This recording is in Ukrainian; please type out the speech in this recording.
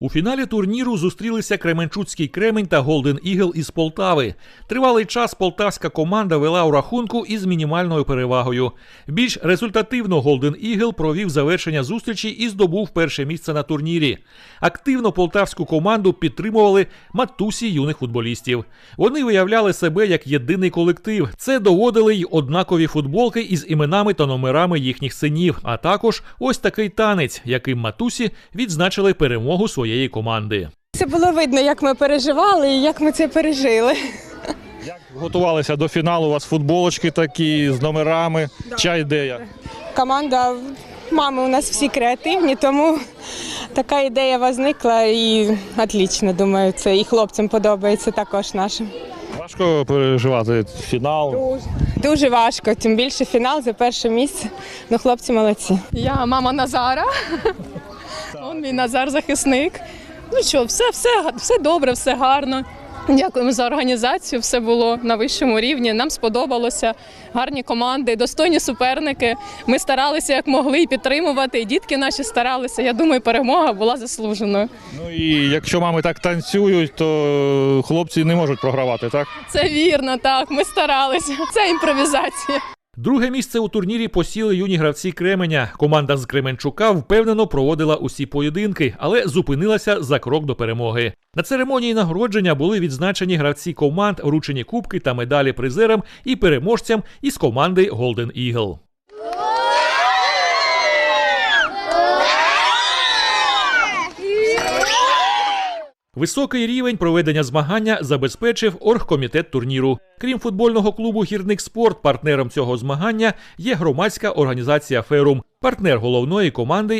У фіналі турніру зустрілися Кременчуцький Кремень та Голден Ігл із Полтави. Тривалий час полтавська команда вела у рахунку із мінімальною перевагою. Більш результативно Голден Ігл провів завершення зустрічі і здобув перше місце на турнірі. Активно полтавську команду підтримували матусі юних футболістів. Вони виявляли себе як єдиний колектив. Це доводили й однакові футболки із іменами та номерами їхніх синів, а також ось такий танець, яким матусі відзначили перемогу своєї команди. Це було видно, як ми переживали і як ми це пережили. Як готувалися до фіналу? У вас футболочки такі з номерами. Ча ідея? Команда мами у нас всі креативні, тому така ідея возникла і отлично, думаю, це і хлопцям подобається також нашим. Важко переживати фінал. Дуже, дуже важко, тим більше фінал за перше місце. Ну, хлопці молодці. Я мама Назара. Он мій Назар захисник. Ну що, все, все, все добре, все гарно. Дякуємо за організацію. Все було на вищому рівні. Нам сподобалося. Гарні команди, достойні суперники. Ми старалися як могли і підтримувати. І дітки наші старалися. Я думаю, перемога була заслуженою. Ну і якщо мами так танцюють, то хлопці не можуть програвати, так? Це вірно, так. Ми старалися. Це імпровізація. Друге місце у турнірі посіли юні гравці Кременя. Команда з Кременчука впевнено проводила усі поєдинки, але зупинилася за крок до перемоги. На церемонії нагородження були відзначені гравці команд, вручені кубки та медалі призерам і переможцям із команди Golden Eagle. Високий рівень проведення змагання забезпечив оргкомітет турніру. Крім футбольного клубу Гірник Спорт, партнером цього змагання є громадська організація Ферум, партнер головної команди